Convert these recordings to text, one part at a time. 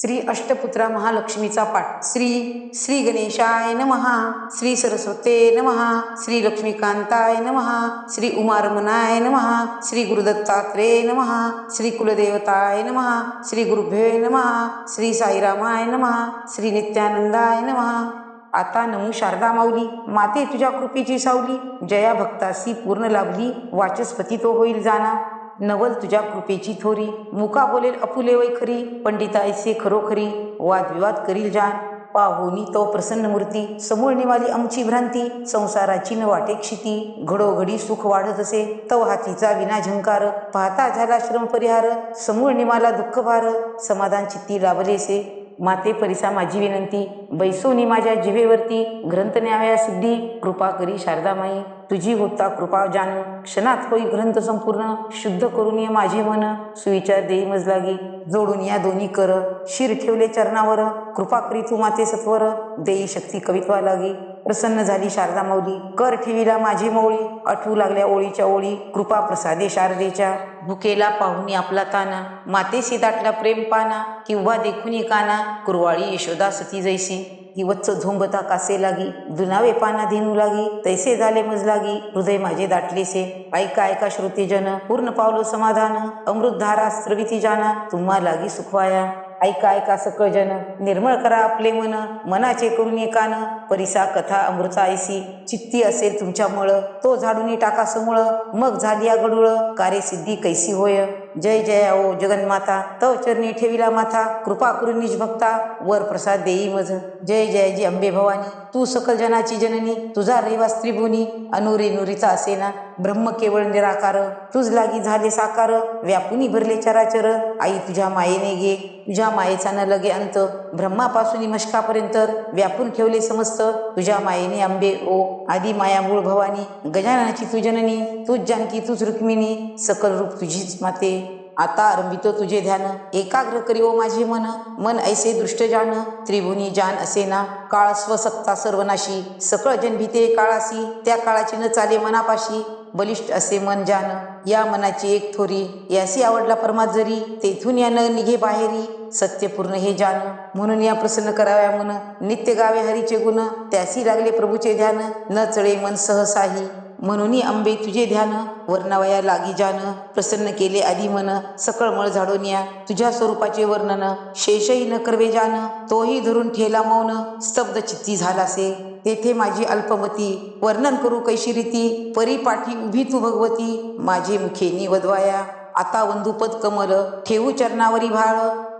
श्री अष्टपुत्रा महालक्ष्मीचा पाठ. श्री श्री गणेशाय नमहा श्री सरस्वते नमहा श्री लक्ष्मीकांताय नमहा श्री उमारमनाय नमहा श्री गुरुदत्तात्रे नमहा श्री कुलदेवताय नमहा श्री गुरुभ्यो नमहा श्री साईरामाय नमहा श्री नित्यानंदाय नमहा आता नमू शारदा माऊली. माते तुझ्या कृपेची सावली. जया भक्तासी पूर्ण लाभली. वाचस्पती तो होईल जाना. नवल तुझ्या कृपेची थोरी. मुका बोलेल अपुले वै खरी. पंडिता ऐसे खरोखरी वादविवाद करील जान पाहुनी तो प्रसन्न मूर्ती. समूळ निवाली आमची भ्रांती. संसाराची न वाटे क्षिती. घडोघडी सुख वाढत असे. तव हातीचा विना झंकार. पाहता झाला श्रम परिहार. समूळ निमाला दुःख भार. समाधान चित्ती लाभलेसे. माते परिसा माझी विनंती. बैसोनी माझ्या जिभेवरती ग्रंथ न्याव्या सिद्धी. कृपा करी शारदामाई. तुझी होता कृपा जाण क्षणात होई ग्रंथ संपूर्ण. शुद्ध करून ये माझे मन. सुविचार देई मजलागी. जोडून या दोन्ही कर. शिर ठेवले चरणावर. कृपा करी तू माते सत्वर. देई शक्ती कवित्वा लागी प्रसन्न झाली शारदा माऊली. कर ठेवीला माझी मौळी. आठवू लागल्या ओळीच्या ओळी. कृपा प्रसादे शारदेच्या. भुकेला पाहुनी आपला ताना. मातेशी दाटला प्रेम पाना. किंवा देखुनी काना कुरवाळी यशोदा सती जैसी. ही वच्च झोंबता कासे लागी. दुनावे पाना धेनू लागी. तैसे झाले मज लागी. हृदय माझे दाटलेसे. ऐका ऐका श्रुतीजन. पूर्ण पावलो समाधान. अमृतधारा स्रविती जाना. तुम्हा लागी सुखवाया. ऐका ऐका सकळ जन निर्मळ करा आपले मन. मनाचे करून एकानं. परिसा कथा अमृता ऐसी चित्ती असेल तुमच्यामुळं. तो झाडून टाका समूळ. मग झाली या गडुळ. कार्यसिद्धी कैसी होय? जय जय ओ जगन्माता. तव चरणी ठेविला माथा. कृपा करून निजभक्ता. वर प्रसाद देई मज. जय जय जी अंबे भवानी. तू सकल जनाची जननी. तुझा रहिवास त्रिभुनी. अनुरे नुरीचा असेना. ब्रह्म केवळ निराकार. तुझ लागी झाले साकार. व्यापुनी भरले चराचर. आई तुझ्या मायेने घे. तुझ्या मायेचा न लगे अंत. ब्रह्मापासून मशकापर्यंत व्यापून ठेवले समस्त. तुझ्या मायेने आंबे ओ आदी माया मूळ भवानी. गजाननाची तू जननी. तूच जानकी तूच रुक्मिणी. सकल रूप तुझीच माते. आता आरंभितो तुझे ध्यान. एकाग्र करी माझे मन. मन ऐसे दृष्ट जान त्रिभुनी जान असे ना. काळ स्वसत्ता सर्वनाशी. सकळ जनभीते काळासी त्या काळाची न चाले मनापाशी. बलिष्ठ असे मन जान. या मनाची एक थोरी. यासी आवडला परमात जरी. तेथून या न निघे बाहेरी. सत्यपूर्ण हे जान. म्हणून या प्रसन्न कराव्या मन. नित्य गावे हरीचे गुण. त्यासी लागले प्रभूचे ध्यान. न चळे मन सहसाही. म्हणून अंबे तुझे ध्यान वर्णवया लागी जान प्रसन्न केले आधी मन सकळ मळ झाडून या. तुझ्या स्वरूपाचे वर्णन शेषही न करवे जान तोही धरून ठेला मौन स्तब्ध चित्ती झालासे. तेथे माझी अल्पमती वर्णन करू कैशी रीती? परिपाठी उभी तू भगवती माझे मुखेनी वधवाया आता वंदुपद कमल ठेवू चरणावरी भाळ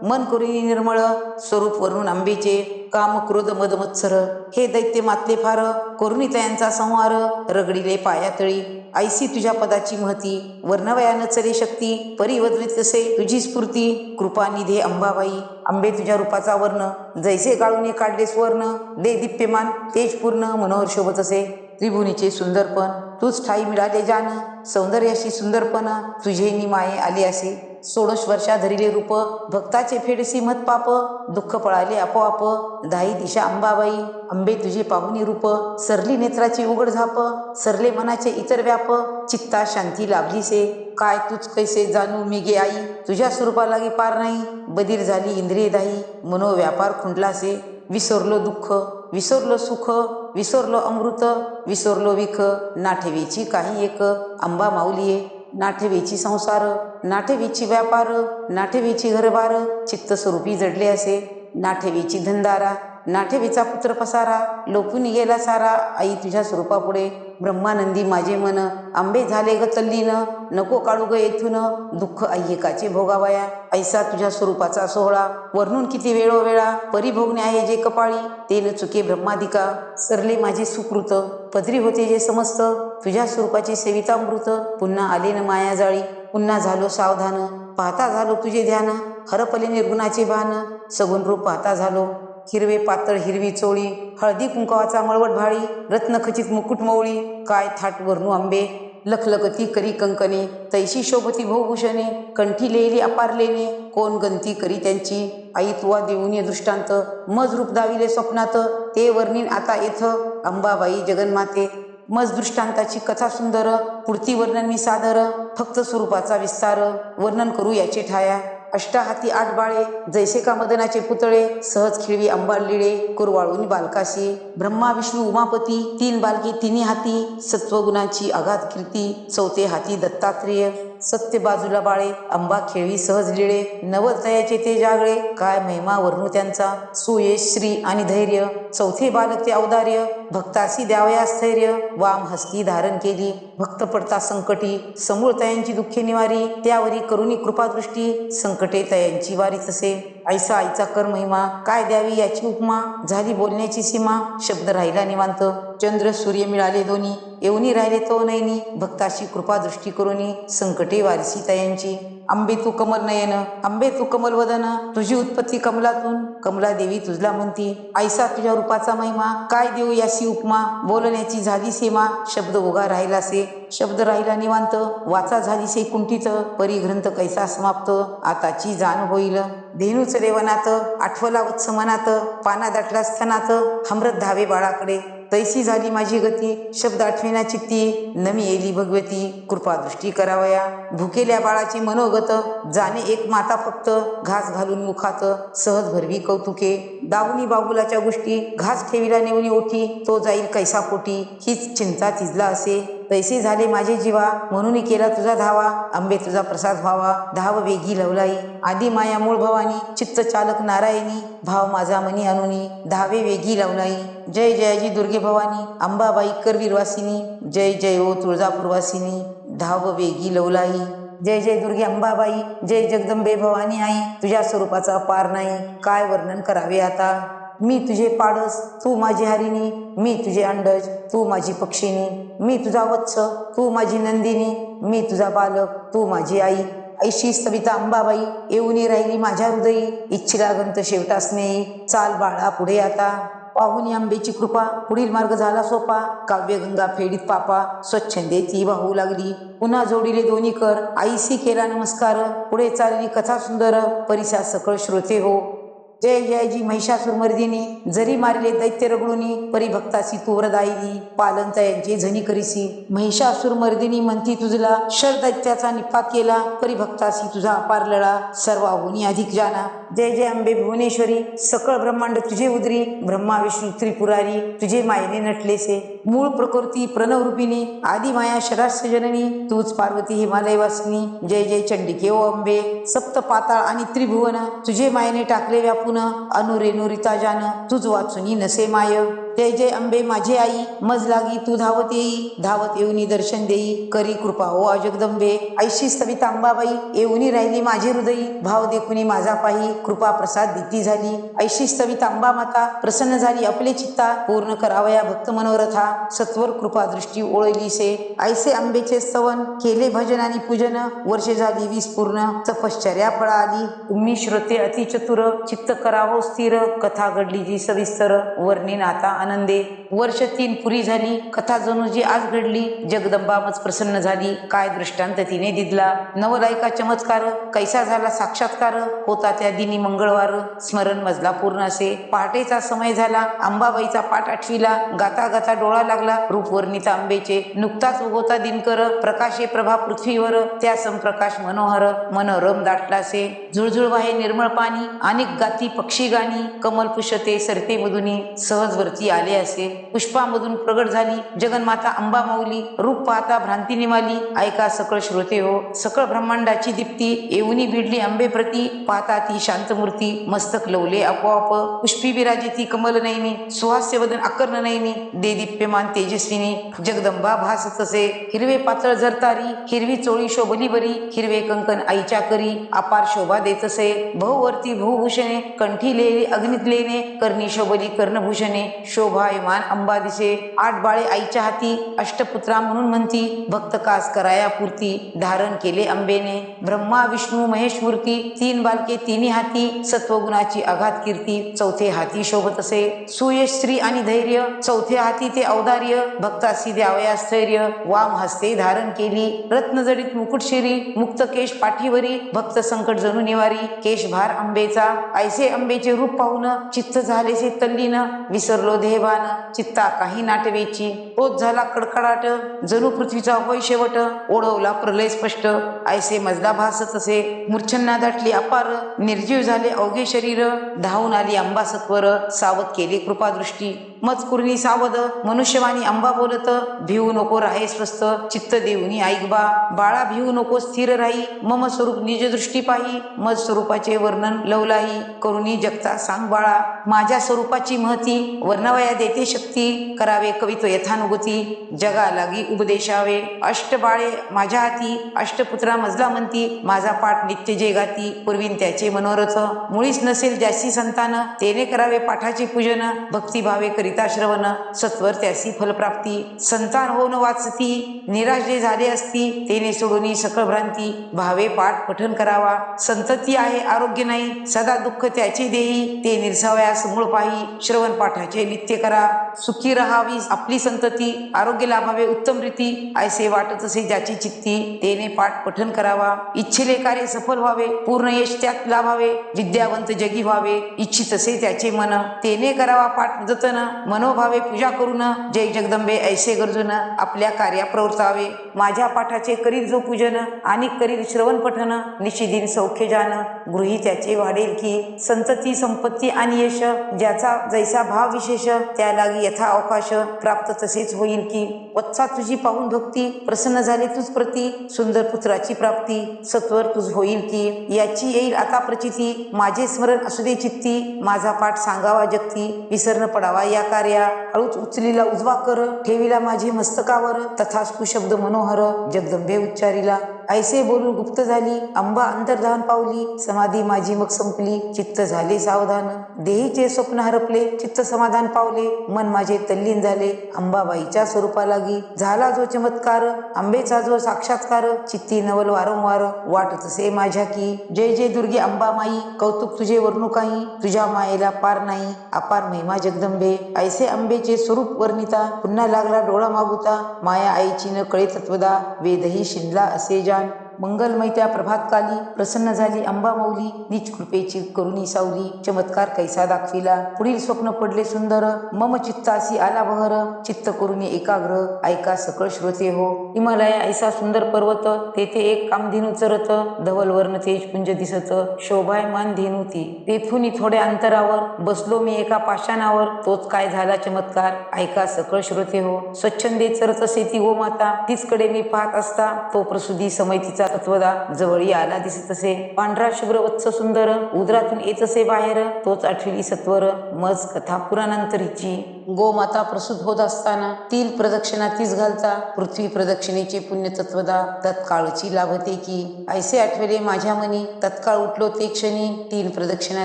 मन करुनी निर्मळ स्वरूप वरून आंबेचे काम क्रोध मद मत्सर. हे दैत्य मातले फार करुणी तयांचा संहार रगडिले पायातळी ऐसी तुझ्या पदाची महती वर्णवयान चले शक्ती परिवद्वित असे तुझी स्फूर्ती कृपा निधे अंबाबाई. आंबे तुझ्या रूपाचा वर्ण जैसे गाळूने काढले स्वर्ण दे दिप्यमान तेज पूर्ण मनोहर शोभत असे. त्रिभुनीचे सुंदरपण. तूच ठाई मिळाले जान सौंदर्याशी सुंदरपण. तुझे निमाये आले असे. सोळश वर्षा धरिले रूप. भक्ताचे फेडसी मत पाप. दुःख पळाले आपोआप. दाई दिशा अंबाबाई. अंबे तुझे पाहुणी रूप. सरली नेत्राची उघड झाप. सरले मनाचे इतर व्याप. चित्ता शांती लाभलीसे. काय तूच कैसे जाणू मी गे आई? तुझ्या स्वरूपा लागे पार नाही. बधीर झाली इंद्रिय दाई मनो व्यापार खुंटलासे. विसरलो दुःख विसरलो सुख विसरलो अमृत विसरलो विख नाठेवीची काही एक आंबा माऊलीये नाठेवीची संसार नाठेवीची व्यापार नाठेवीची घरबार चित्तस्वरूपी जडले असे नाठेवीची धंदारा नाठेवीचा पुत्र पसारा लोपून गेला सारा. आई तुझ्या स्वरूपापुढे ब्रह्मानंदी माझे मन. आंबे झाले ग तल्लीन. नको काढू ग येथून. दुःख ऐकाचे भोगावया. ऐसा तुझ्या स्वरूपाचा सोहळा. वर्णून किती वेळोवेळा परिभोगणे आहे जे कपाळी. ते न चुके ब्रह्मादिका. सरले माझे सुकृत. पदरी होते जे समस्त. तुझ्या स्वरूपाचे सेवितामृत. पुन्हा आले न माया जाळी. पुन्हा झालो सावधान. पाहता झालो तुझे ध्यान. हरपले निर्गुणाचे भान. सगुण रूप पाहता झालो. हिरवे पातळ हिरवी चोळी हळदी कुंकवाचा मळवट भाळी रत्नखचित मुकुट मौळी काय थाट वरणू आंबे लखलगती करी कंकणे तैशी शोभती भोभूषणे कंठी लेली अपारलेने कोण गंती करी त्यांची? आई तुवा देऊन दृष्टांत मज रूप दाविले स्वप्नात ते वर्णीन आता येथ अंबाबाई जगन्माते. मज दृष्टांताची कथा सुंदर पुढती वर्णन मी सादर फक्त स्वरूपाचा विस्तार वर्णन करू याचे ठाया. अष्टाहाती आठ बाळे जैसे का मदनाचे पुतळे सहज खिळवी अंबालिडे कुरवाळून बालकाशी. ब्रह्मा विष्णू उमापती तीन बालकी तिन्ही हाती सत्वगुणांची आघात कीर्ती चौथे हाती दत्तात्रेय. सत्य बाजूला बाळे अंबा खेळी सहज लिळे नवरतयाचे ते जागळे काय महिमा वर्णू त्यांचा. सुयश श्री आणि धैर्य चौथे बालक ते औदार्य भक्तासी द्यावया स्थैर्य वाम हस्ती धारण केली भक्त पडता संकटी समूळ तयांची दुःखे निवारी त्यावरी करुणी कृपादृष्टी संकटे तयांची वारी तसे. ऐसा आईचा कर महिमा काय द्यावी याची उपमा झाली बोलण्याची सीमा शब्द राहिला निवांत. चंद्र सूर्य मिळाले दोन्ही येऊनी राहिले तो नयनी भक्ताशी कृपा दृष्टी करुनी संकटे वारसी तयांची आंबे तू कमल नयन आंबे तू कमल वदन. तुझी उत्पत्ती कमलातून. कमला देवी तुझला म्हणती ऐसा तुझ्या रूपाचा महिमा. काय देऊ यासी उपमा? बोलण्याची झाली सीमा. शब्द उगा राहिलासे. शब्द राहिला निवांत. वाचा झालीसे कुंठित. परी ग्रंथ कैसा समाप्त? आताची जाण होईल. धेनूच रेवनात आठवला उत्समनात. पाना दाटला स्तनात हमरत धावे बाळाकडे. तैसी झाली माझी गती. शब्द आठविना चित्ती नमी येली भगवती. कृपा दृष्टी करावया. भुकेल्या बाळाची मनोगत. जाणे एक माता फक्त. घास घालून मुखात. सहज भरवी कौतुके. दावणी बाबुलाच्या गोष्टी. घास ठेवीला नेऊन ओठी. तो जाईल कैसा पोटी हीच चिंता तिजला असे. पैसे झाले माझे जीवा म्हणून केला तुझा धावा. आंबे तुझा प्रसाद व्हावा. धाव वेगी लवलाई. आदी माया मूळ भवानी चित्त चालक नारायणी. भाव माझा मनी अनुनी धावे वेगी लवलाई. जय जयाजी दुर्गे भवानी अंबाबाई करवीरवासिनी. जय जय ओ तुळजापूरवासिनी धाव वेगी लवलाई. जय जय दुर्गे अंबाबाई जय जगदंबे भवानी आई. तुझ्या स्वरूपाचा पार नाही. काय वर्णन करावे आता? मी तुझे पाडस तू माझी हरिणी मी तुझे अंडज तू माझी पक्षिणी मी तुझा वत्स तू माझी नंदिनी मी तुझा बालक तू माझी आई. ऐशी सविता अंबाबाई येऊनी राहिली माझ्या हृदयी. इच्छिला गंत शेवटा स्नेही. चाल बाळा पुढे आता. पाहुनी आंबेची कृपा. पुढील मार्ग झाला सोपा. काव्यगंगा फेडीत पापा. स्वच्छंदे ती वाहू लागली. पुन्हा जोडिले दोन्ही कर. आईसी केला नमस्कार. पुढे चालली कथा सुंदर. परिसा सकळ श्रोते हो. जय जय जी महिषासुरमर्दिनी जरी मारले दैत्य रगडुनी परिभक्तासी तू पालनता पालंत यांचे झनी करीसी. महिषासुरमर्दिनी म्हणती तुझला शर दैत्याचा निपात केला परिभक्तासी तुझा अपार लढा सर्वाहुनी अधिक जाना. जय जय अंबे भुवनेश्वरी सकळ ब्रह्मांड तुझे उदरी ब्रह्मा विष्णू त्रिपुरारी तुझे मायने नटलेसे. मूळ प्रकृती प्रणवरूपिणी आदी माया शरास्य जननी तूच पार्वती हिमालय वासिनी जय जय चंडिके ओ अंबे सप्त पाताळ आणि त्रिभुवन तुझे मायने टाकले व्यापून अनुरेनुरिता जान तुझ वाचुनी नसे माय. जय जय अंबे माझे आई मज लागी तू धावत येई धावत येऊनी दर्शन देई करी कृपा. ओ अजगदंबे ऐशी सविता अंबाबाई येऊनी राहिली माझे हृदयी भाव देखुनी माझा पाही कृपा प्रसाद दिती झाली. ऐशी सविता अंबा माता प्रसन्न झाली आपले चित्ता पूर्ण करावया भक्त मनोरथा. सत्वर कृपा दृष्टी ओळलीसे ऐसे आंबेचे स्तवन केले भजन आणि पूजन वर्षे झाली वीस पूर्ण. तपश्चर्या फळा आली. तुम्ही श्रोते अतिचतुर चित्त करावो स्थिर कथा घडली जी सविस्तर. वर्णिन आता आनंदे. वर्ष तीन पुरी झाली कथा जणू जी आज घडली जगदंबा मच प्रसन्न झाली काय दृष्टांत तिने दिदला. नवलायका चमत्कार कैसा झाला साक्षात्कार होता त्या दिनी मंगळवार स्मरण मजला पूर्ण असे. पहाटेचा समय झाला अंबाबाईचा पाठ आठवीला गाता गाता डोळा लागला रूप वर्णिता आंबेचे. नुकताच उगवता दिनकर प्रकाशे प्रभा पृथ्वीवर त्या संप्रकाश मनोहर मनोरम दाटलासे झुळझुळ वाहे निर्मळ पाणी अनेक गाती पक्षी गाणी कमल पुषते सरते मधुनी सहज वरती आले असे. पुष्पामधून प्रगट झाली. जगन्माता अंबा माऊली रूप पाहता भ्रांती निमाली. ऐका सकळ श्रोते हो सकळ ब्रह्मांडाची दीप्ती येऊनी भिडली आंबे प्रती पाहता ती शांतमूर्ती मस्तक लवले आपोआप. पुष्पी विराजी ती कमल नैनी सुहास्य वदन अकर्ण नैनी दे दिप्यमान तेजस्विनी. जगदंबा भास तसे हिरवे पातळ जरतारी हिरवी चोळी शोभली बरी हिरवे कंकण आईच्या करी अपार शोभा देतसे बहुवर्ती भूभूषणे कंठी लेले अग्नित लेणे कर्णी शोभली कर्णभूषणे. शोभायमान अंबा दिसे आठ बाळे आईच्या हाती अष्टपुत्रा म्हणून म्हणती भक्त कास कराया पूर्ती धारण केले अंबेने ब्रह्मा विष्णू महेश मूर्ती तीन बालके तिन्ही हाती सत्वगुणाची आघात कीर्ती चौथे हाती शोभत असे. सुयश आणि धैर्य चौथे हाती ते औदार्य भक्तासी द्यावया स्थैर्य वाम हस्ते धारण केली रत्नजडित मुकुट शिरी मुक्त केश पाठीवरी भक्त संकट जणू निवारी केश भार आंबेचा. ऐसे आंबेचे रूप पाहून चित्त झालेसे तल्लीन विसरलो धे हे चित्ता काही नाटवेची. ओत झाला कडकडाट. जणू पृथ्वीचा होय शेवट. ओढवला प्रलय स्पष्ट. ऐसे मजला भासत तसे मूर्छन्ना दाटली अपार. निर्जीव झाले अवघे शरीर. धावून आली अंबा सत्वर सावध केले कृपादृष्टी. मजकुर्णी सावध मनुष्यवाणी अंबा बोलत भिऊ नको राहे स्वस्थ चित्त देऊनी ऐक बा. बाळा भिऊ नको स्थिर राही. मम स्वरूप निज दृष्टी पाही. मज स्वरूपाचे वर्णन लवलाही. करुणी जगता सांग बाळा. माझ्या स्वरूपाची महती वर्णवया देते शक्ती. करावे कवित्व यथानुगती. जगा लागी उपदेशावे. अष्ट बाळे माझ्या हाती. अष्टपुत्रा मजला म्हणती. माझा पाठ नित्य जे गाती. पूर्वीन त्याचे मनोरथ. मुळीच नसेल जास्ती संतान. तेने करावे पाठाचे पूजन. भक्तिभावे करी श्रवण सत्वर त्यासी फलप्राप्ती. संतान होऊन वाचती निराश जे झाले असती तेने सोडून सकळ भ्रांती. भावे पाठ पठन करावा. संतती आहे आरोग्य नाही. सदा दुःख त्याचे देई. ते निरसावयास मूळ पाही श्रवण पाठाचे नित्य करा. सुखी राहावी आपली संतती. आरोग्य लाभावे उत्तम रीती. ऐसे वाटत असे ज्याची चित्ती. तेने पाठ पठन करावा. इच्छिले कार्य सफल व्हावे. पूर्ण यश त्यात लाभावे. विद्यावंत जगी व्हावे. इच्छित असे त्याचे मन. तेने करावा पाठ जतन. मनोभावे पूजा करून जय जगदंबे ऐसे गरजून आपल्या कार्या प्रवृत्तावे. माझ्या पाठाचे करील जो पूजन आणि करील श्रवण पठन निशिदिन सौख्य जान. गृही त्याचे वाढेल की संतती संपत्ती आणि यश ज्याचा जैसा भाव विशेष त्या लागी यथा अवकाश प्राप्त तसेच होईल की. वत्सा तुझी पाहून भक्ती प्रसन्न झाले तुझ प्रती सुंदर पुत्राची प्राप्ती सत्वर तुझ होईल की. याची येईल आता प्रचिती माझे स्मरण असू दे चित्ती माझा पाठ सांगावा जगती विसरण पडावा या कार्या हळूच उचलीला उजवा कर ठेविला माझी मस्तकावर तथास्तु शब्द मनोहर जगदंबे उच्चारीला. ऐसे बोलून गुप्त झाली अंबा अंतर्धान पावली समाधी माझी मग संपली चित्त झाले सावधान. देहीचे स्वप्न हरपले चित्त समाधान पावले मन माझे तल्लीन झाले अंबाबाईच्या स्वरूपा लागी. झाला जो चमत्कार आंबेचा जो साक्षात्कार चित्ती नवल वारंवार वाटत तसे माझ्या की. जय जय दुर्गे अंबामाई कौतुक तुझे वर्णू काही तुझ्या मायेला पार नाही अपार महिमा जगदंबे. ऐसे आंबेचे स्वरूप वर्णिता पुन्हा लागला डोळा मागुता माया आईची न कळे तत्वदा वेदही शिंदला असे जा मंगलमय त्या प्रभातकाली प्रसन्न झाली अंबामौली निज कृपेची करुणी सावली चमत्कार कैसा दाखविला. पुढील स्वप्न पडले सुंदर मम चित्तासी आला बहर चित्त करुणी एकाग्र ऐका सकळ श्रोते हो. हिमालय ऐसा सुंदर पर्वत तेथे एक कामधेनू चरत धवल वर्ण तेज पुंज दिसत शोभायमान धेनू ती. तेथून थोड्या अंतरावर बसलो मी एका पाषाणावर तोच काय झाला चमत्कार ऐका सकळ श्रोते हो. स्वच्छंदे चरत असे ती गो माता तीचकडे मी पाहत असता तो प्रसुदी समय तिचा तत्वदा जवळी आला दिसत असे. पांढरा शुभ्र वत्स सुंदर. उदरातून येत असे बाहेर. तोच आठविली सत्वर. मज कथा पुराणांतरीची. गोमाता प्रसूत होत असताना तील प्रदक्षिणा तीच घालता. पृथ्वी प्रदक्षिणेचे पुण्य तत्वदा तत्काळची लाभते की. ऐसे आठवले माझ्या मनी. तत्काळ उठलो ते क्षणी. तीन प्रदक्षिणा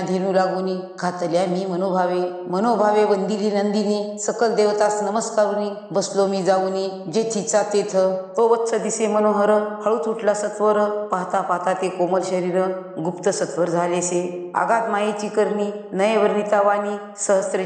धेनू लागुनी. खातल्या मी मनोभावे. मनोभावे वंदिली नंदिनी. सकल देवतास नमस्कारुनी. बसलो मी जाऊनी. जेथीचा तेथ. तो वत्स दिसे मनोहर. हळूच उठला सत्वर पाहता पाहता ते कोमल शरीर गुप्त सत्वर झालेसे. आगात मायेची करणी नयवर्णिता वाणी सहस्त्र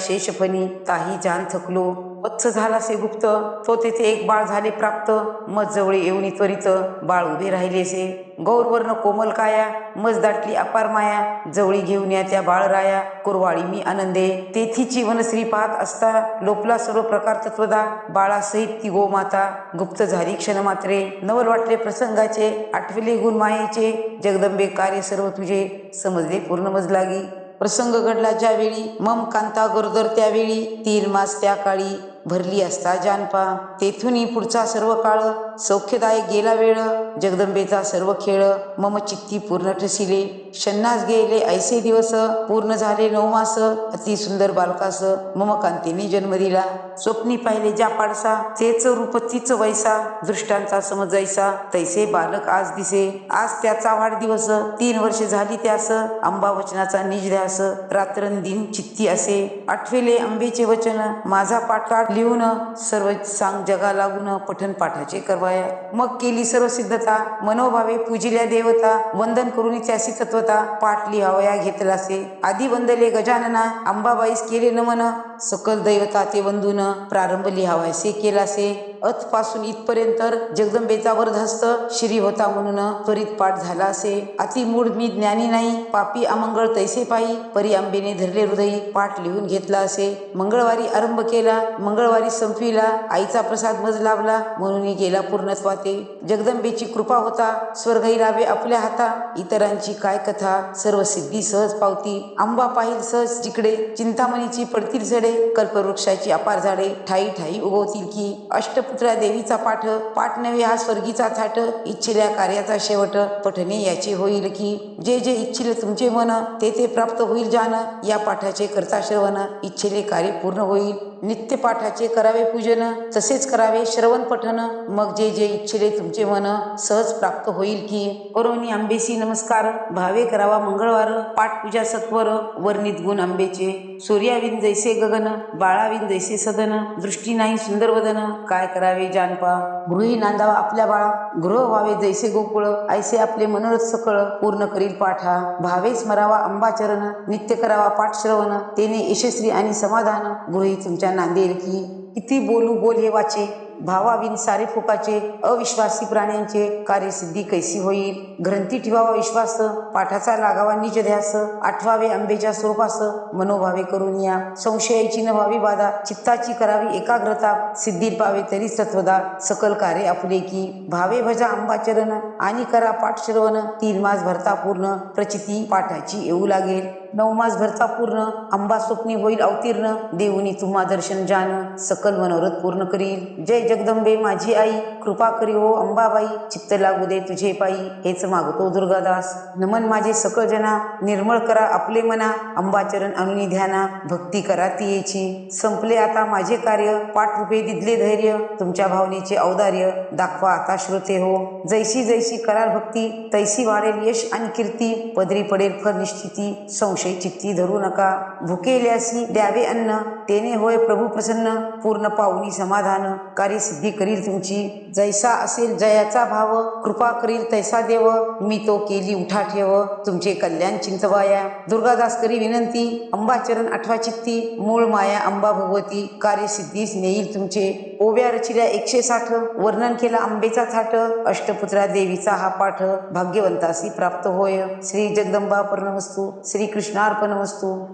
शेषफणी ताही जान थकलो. वत्स झालासे गुप्त. तो तेथे एक बाळ झाले प्राप्त. मज जवळ येऊन त्वरित बाळ उभे राहिले से गौरवर्ण कोमल काया मज दाटली अपार माया जवळी घेऊन या त्या बाळराया कुरवाळी मी आनंदे. तेथीची वनश्री पाहत असता लोपला सर्व प्रकार तत्वदा बाळासहित ती गोमाता गुप्त झाली क्षण मात्रे. नवल वाटले प्रसंगाचे आठविले गुण मायेचे. जगदंबे कार्य सर्व तुझे समजले पूर्ण मज लागी. प्रसंग घडला ज्यावेळी मम कांता गरोदर त्यावेळी तीन मास त्या काळी. भरली असता जानपा. तेथूनही पुढचा सर्व काळ सौख्यदायक गेला वेळ जगदंबेचा सर्व खेळ. मम चित्ती पूर्ण ठसिले. शन्नास गेले ऐसे दिवस पूर्ण झाले नऊ मास. अति सुंदर बालकास मम कांतीने जन्म दिला. स्वप्नी पाहिले ज्या पाडसा तेच रूप तीच वैसा. दृष्टांचा समजायचा तैसे बालक आज दिसे. आज त्याचा वाढदिवस तीन वर्षे झाली त्यास. आंबा वचनाचा निज द्यास रात्रंदिन चित्ती असे. आठवेले आंबेचे वचन माझा पाठ लिहून सर्व सांग जगा लागून पठन पाठाचे करवाया. मग केली सर्व सिद्धता मनोभावे पूजिल्या देवता वंदन करून त्यासी तत्वता पाठ लिहावया घेतला असे आधी वंदले गजानना अंबाबाईस केले नमन. सकल दैवता ते वंदून प्रारंभ लिहावायसे केलासे. अथपासून इथपर्यंत जगदंबेचा वरदहस्त श्री होता म्हणून त्वरित पाठ झाला असे अति मूळ मी ज्ञानी नाही पापी अमंगळ तैसे पायी. परी आंबेने धरले हृदयी पाठ लिहून घेतला असे मंगळवारी आरंभ केला मंगळवारी संपविला आईचा प्रसाद मज लाभला म्हणून गेला पूर्णत्वाते जगदंबेची कृपा होता स्वर्गही लावे आपल्या हाता. इतरांची काय कथा सर्व सिद्धी सहज पावती. आंबा पाहिल सहज जिकडे चिंतामणीची पडतील झडे कल्पवृक्षाची अपार झाडे ठाई ठाई उगवतील की अष्टपुत्रा देवीचा पाठ पाठ नव्हे हा स्वर्गीचा थाट इच्छिल्या कार्याचा शेवट. पठणे याचे होईल की जे जे इच्छिले तुमचे मन ते ते प्राप्त होईल जाण या पाठाचे करता श्रवण इच्छिले कार्य पूर्ण होईल. नित्यपाठाचे करावे पूजन तसेच करावे श्रवण पठन. मग जे जे इच्छिले तुमचे मन सहज प्राप्त होईल की. करोनी आंबेसी नमस्कार. भावे करावा मंगळवार. पाठपूजा सत्वर. वर्णित गुण आंबेचे. सूर्याविन जैसे गगन. बाळाविन जैसे सदन. दृष्टी नाही सुंदर वदन. काय करावे जानपा. गृही नांदावा आपल्या बाळा. गृह व्हावे जैसे गोकुळ. ऐसे आपले मनोरथ सकळ. पूर्ण करील पाठा. भावे स्मरावा अंबाचरण नित्य करावा पाठ श्रवण तेने यशस्वी आणि समाधान. गृही तुमच्या नांदेल की किती बोलू बोल हे वाचे भावाविन सारे फुकाचे अविश्वासी प्राण्यांचे कार्यसिद्धी कैसी होईल? ग्रंथी ठेवावा विश्वास पाठाचा लागावा निज ध्यास आठवावे आंबेच्या स्वरूपास मनोभावे करून या. संशयाची न व्हावी बाधा चित्ताची करावी एकाग्रता सिद्धी पावे तरी सत्वदा. सकल कार्य आपुले की भावे भजा आंबाचरण आणि करा पाठ श्रवण. तीन मास भरता पूर्ण प्रचिती पाठाची येऊ लागेल. नऊ मास भरता पूर्ण आंबा स्वप्नी होईल अवतीर्ण. देऊनी तुम्हा दर्शन जान सकल मनोरथ पूर्ण करील. जय जगदंबे माझी आई. कृपा करी हो अंबाबाई. चित्त लागू दे तुझे पायी. हेच मागतो दुर्गादास. नमन माझे सकळ जना. निर्मळ करा आपले मना. अंबाचरण अनुनी ध्याना. भक्ती करा ती संपले आता माझे कार्य. पाठरूपे दिदले धैर्य. तुमच्या भावनेचे औदार्य. दाखवा आता श्रोते हो. जैसी जैसी करार भक्ती तैसी वाढेल यश आणि कीर्ती. पदरी पडेल फर निश्चिती. संशय चित्ती धरू नका. भुकेल्यासी द्यावे अन्न. तेने होय प्रभू प्रसन्न पूर्ण पाहुनी समाधान कार्यसिद्धी करील तुमची. जैसा असेल जयाचा भाव कृपा करील तैसा देव. मी तो केली उठा ठेव तुमचे कल्याण चिंतवाया दुर्गादास करी विनंती अंबाचरण आठवा चित्ती. मूळ माया अंबा भगवती कार्यसिद्धीस नेईल तुमचे. ओव्या रचिल्या एकशे साठ वर्णन केला आंबेचा थाट. अष्टपुत्रा देवीचा हा पाठ भाग्यवंतासी प्राप्त होय. श्री जगदंबा पर्णवस्तू श्री कृष्णार्पण वस्तू